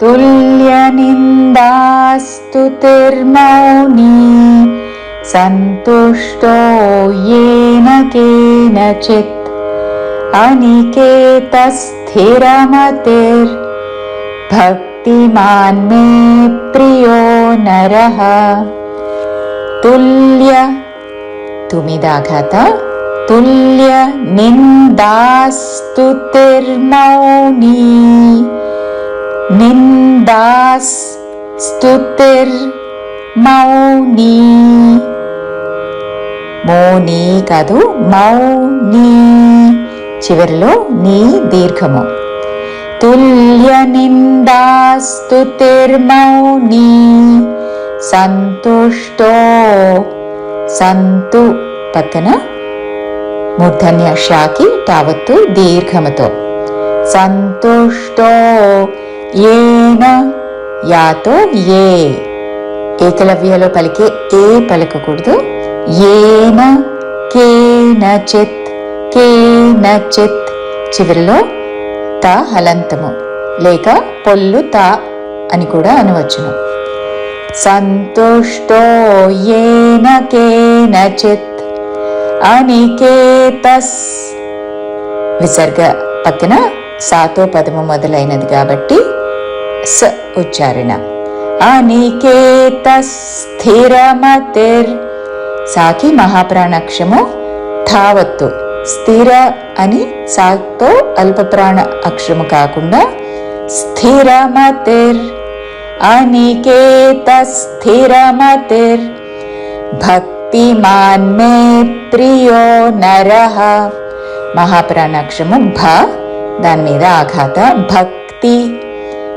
तुल्यनिन्दास्तुतिर्मौनी सन्तुष्टो येन केनचित् अनिकेतस्थिरमतिर्भक्तिमान् मे प्रियो नरः। तुल्य तुमिदाघात तुल्य निन्दास्तुतिर्मौनी నిందాస్ స్తుతిర్ మౌని మౌని కాదు మౌని చివరిలో నీ దీర్ఘము. తుల్య నిందాస్తుతిర్మౌని సంతుష్టో సంతు పక్కన మూర్ధన్య షాకి టావత్తు దీర్ఘముతో. సంతుష్టో ఏన? యాతో ఏ? ఏకలవ్యలో పలికే ఏ పలకకూడదు. ఏన? కేనచిత్ కేనచిత్. చివరిలో త హలంతము లేక పొల్లు త అని కూడా అనవచ్చును. సంతుష్టో ఏన కేనచిత్? అనికేతస్. విసర్గ పక్కన సాతో పదము మొదలైనది కాబట్టి స ఉచ్చారణ. అనికేత స్థిరమతిర్ సాకి మహాప్రాణాక్షము ధావత్తు. స్థిర అని సాతో అల్పప్రాణ అక్షరము కాకుండా స్థిరమతిర్. అనికేత స్థిరమతిర్ భక్తిమాన్ మే ప్రియో నర. మహాప్రాణాక్షము భ. దాని మీద ఆఘాత భక్తి.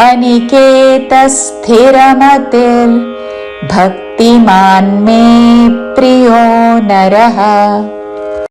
अनिकेतस्थिरमतिर्भक्तिमान् मे प्रियो नरः